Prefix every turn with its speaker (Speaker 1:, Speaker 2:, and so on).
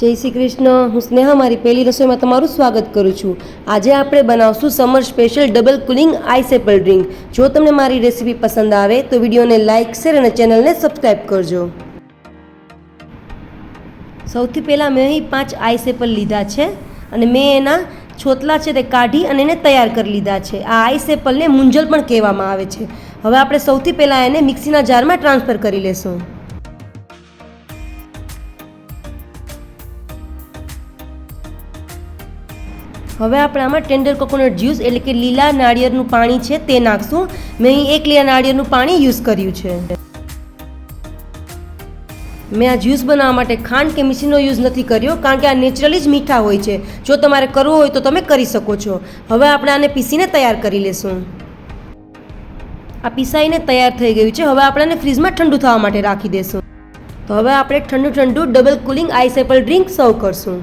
Speaker 1: જય શ્રી કૃષ્ણ. હું સ્નેહા, મારી પહેલી રસોઈમાં તમારું સ્વાગત કરું છું. આજે આપણે બનાવશું summer special double cooling ice apple drink. જો તમને મારી રેસીપી પસંદ આવે, તો વિડીયોને લાઇક શેર અને ચેનલને સબસ્ક્રાઈબ કરજો. સૌથી પહેલાં મેં અહીં પાંચ આઈસ એપલ લીધા છે અને મેં એના છોતલા છે તે કાઢી અને એને તૈયાર કરી લીધા છે. આ આઈસ એપલને મુંજલ પણ કહેવામાં આવે છે. હવે આપણે સૌથી પહેલાં એને મિક્સીના જારમાં ટ્રાન્સફર કરી લેશું. હવે આપણે આમાં ટેન્ડર કોકોનટ જ્યુસ એટલે કે લીલા નાળિયેરનું પાણી છે તે નાખશું. મેં અહીં એક લીલા નાળિયેરનું પાણી યુઝ કર્યું છે. મેં આ જ્યુસ બનાવવા માટે ખાંડ કે મિશ્રીનો યુઝ નથી કર્યો, કારણ કે આ નેચરલી જ મીઠા હોય છે. જો તમારે કરવું હોય તો તમે કરી શકો છો. હવે આપણે આને પીસીને તૈયાર કરી લેશું. આ પીસાઈને તૈયાર થઈ ગયું છે. હવે આપણે આને ફ્રીજમાં ઠંડુ થવા માટે રાખી દેશું. તો હવે આપણે ઠંડુ ઠંડુ double cooling ice apple drink serve કરશું.